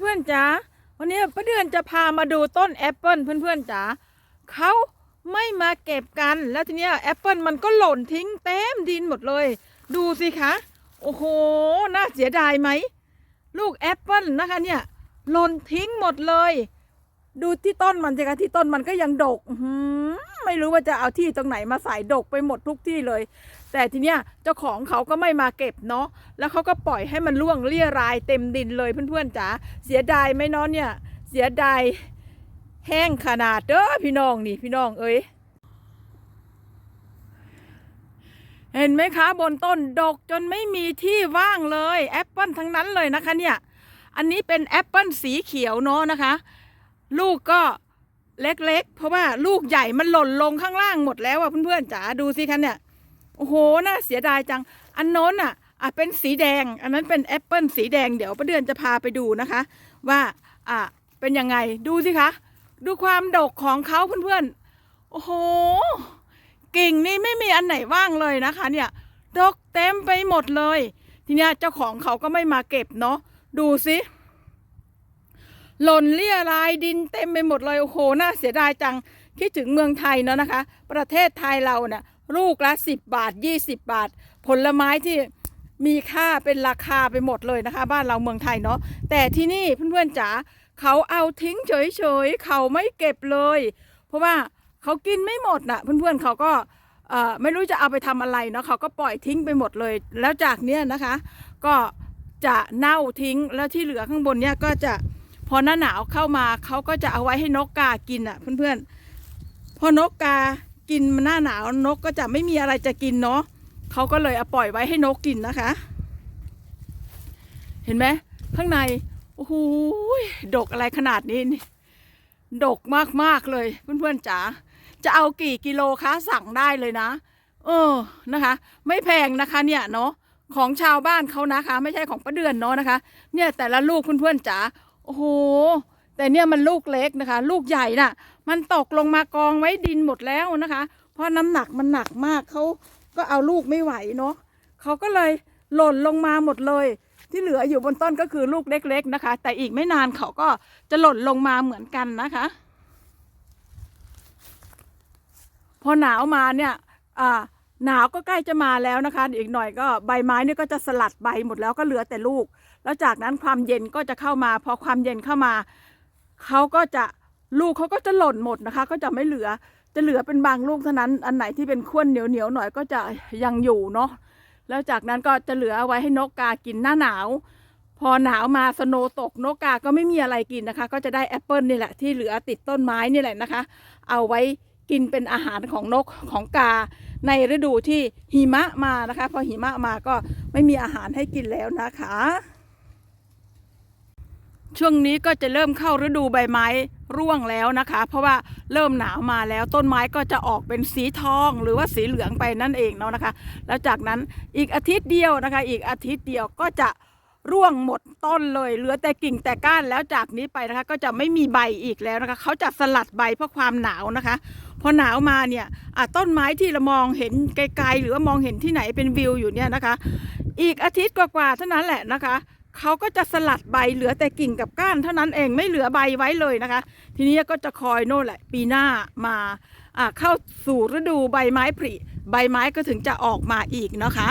เพื่อนๆจ๋าวันนี้ป้าเดือนจะพามาดูต้นแอปเปิลเพื่อนๆจ๋าเขาไม่มาเก็บกันแล้วทีเนี้ยแอปเปิลมันก็หล่นทิ้งเต็มดินหมดเลย ดูสิคะโอ้โหน่าเสียดายไหมลูกแอปเปิลนะคะเนี่ยหล่นทิ้งหมดเลย ดูที่ต้นมันสิคะที่ต้นมันก็ยังดกหือ ไม่รู้ว่าจะเอาที่ตรงไหนมาใส่ดกไปหมดทุกที่เลย แต่ทีเนี้ยเจ้าของเขาก็ไม่มาเก็บเนาะแล้วเขาก็ปล่อยให้มันร่วงเลี่ยรายเต็มดินเลยเพื่อนๆจ๋าเสียดายไหมเนาะเนี่ยเสียดายแห้งขนาดเด้อพี่น้องนี่พี่น้องเอ้ยเห็นไหมคะบนต้นดกจนไม่มีที่ว่างเลยแอปเปิลทั้งนั้นเลยนะคะเนี่ย อันนี้เป็นแอปเปิลสีเขียวเนาะนะคะ ลูกก็ เล็กๆ เพราะว่าลูกใหญ่มันหล่นลงข้างล่างหมดแล้วอะเพื่อนๆจ๋าดูสิคะเนี่ยโอ้โหน่าเสียดายจัง อันโน้นอะอะเป็นสีแดง อันนั้นเป็นแอปเปิลสีแดงเดี๋ยวประเดือนจะพาไปดูนะคะ ว่าอะเป็นยังไงดูสิคะ ดูความดกของเขาเพื่อนๆ โอ้โหกิ่งนี่ไม่มีอันไหนว่างเลยนะคะ เนี่ยดกเต็มไปหมดเลย ทีนี้เจ้าของเขาก็ไม่มาเก็บเนาะดูสิ หล่นเลี่ยรายดินเต็มไปหมดเลยโอ้โหน่าเสียดายจังคิดถึงเมืองไทยเนาะนะคะ ประเทศไทยเราเนี่ยลูกละสิบบาทยี่สิบบาท ผลไม้ที่มีค่าเป็นราคาไปหมดเลยนะคะ บ้านเราเมืองไทยเนาะแต่ที่นี่เพื่อนๆจ๋าเขาเอาทิ้งเฉยๆเขาไม่เก็บเลย เพราะว่าเขากินไม่หมดน่ะ เพื่อนๆเขาก็ไม่รู้จะเอาไปทำอะไรเนาะเขาก็ปล่อยทิ้งไปหมดเลย แล้วจากเนี้ยนะคะ ก็จะเน่าทิ้งแล้วที่เหลือข้างบนเนี่ยก็จะ พอหน้าหนาวเข้ามาเขาก็จะเอาไว้ให้นกกากินอะ เพื่อนๆพอนกกากินหน้าหนาวนกก็จะไม่มีอะไรจะกินเนาะเขาก็เลยเอาปล่อยไว้ให้นกกินนะคะ เห็นไหมข้างในโอ้โหดกอะไรขนาดนี้นี่ดกมากๆเลย เพื่อนๆจ๋าจะเอากี่กิโลคะสั่งได้เลยนะ เออนะคะ ไม่แพงนะคะ เนี่ยเนาะของชาวบ้านเขานะคะ ไม่ใช่ของป้าเดือนเนาะนะคะ เนี่ยแต่ละลูกเพื่อนๆจ๋า อ้โห แต่เนี่ยมันลูกเล็กนะคะ ลูกใหญ่น่ะ มันตกลงมากองไว้ดินหมดแล้วนะคะ เพราะน้ำหนักมันหนักมากเขาก็เอาลูกไม่ไหวเนาะเขาก็เลยหล่นลงมาหมดเลย ที่เหลืออยู่บนต้นก็คือลูกเล็ก ๆนะคะ แต่อีกไม่นานเขาก็จะหล่นลงมาเหมือนกันนะคะ พอหนาวมาเนี่ยอ่า หนาวก็ใกล้จะมาแล้วนะคะ อีกหน่อยก็ใบไม้เนี่ยก็จะสลัดใบหมดแล้วก็เหลือแต่ลูก แล้วจากนั้นความเย็นก็จะเข้ามา พอความเย็นเข้ามาเขาก็จะลูกเขาก็จะหล่นหมดนะคะ ก็จะไม่เหลือจะเหลือเป็นบางลูกเท่านั้นอันไหนที่เป็นข้นเหนียวเหนียวหน่อยก็จะยังอยู่เนาะแล้วจากนั้นก็จะเหลือเอาไว้ให้นกกากินหน้าหนาว พอหนาวมาสโนตกนกกาก็ไม่มีอะไรกินนะคะ ก็จะได้แอปเปิลนี่แหละที่เหลือติดต้นไม้นี่แหละนะคะ เอาไว้ กินเป็นอาหารของนกของกา ในฤดูที่หิมะมานะคะ พอหิมะมาก็ไม่มีอาหารให้กินแล้วนะคะ ช่วงนี้ก็จะเริ่มเข้าฤดูใบไม้ร่วงแล้วนะคะ เพราะว่าเริ่มหนาวมาแล้วต้นไม้ก็จะออกเป็นสีทองหรือว่าสีเหลืองไปนั่นเองเนาะนะคะ แล้วจากนั้นอีกอาทิตย์เดียวนะคะ อีกอาทิตย์เดียวก็จะ ร่วงหมดต้นเลยเหลือแต่กิ่งแต่ก้านแล้วจากนี้ไปนะคะ ก็จะไม่มีใบอีกแล้วนะคะ เขาจะสลัดใบเพราะความหนาวนะคะพอหนาวมาเนี่ยต้นไม้ที่เรามองเห็นไกลๆหรือว่ามองเห็นที่ไหนเป็นวิวอยู่เนี่ยนะคะ อีกอาทิตย์กว่าๆเท่านั้นแหละนะคะเขาก็จะสลัดใบเหลือแต่กิ่งกับก้านเท่านั้นเองไม่เหลือใบไว้เลยนะคะ ทีนี้ก็จะคอยโน่นแหละ ปีหน้ามาเข้าสู่ฤดูใบไม้ผลิใบไม้ก็ถึงจะออกมาอีกนะคะ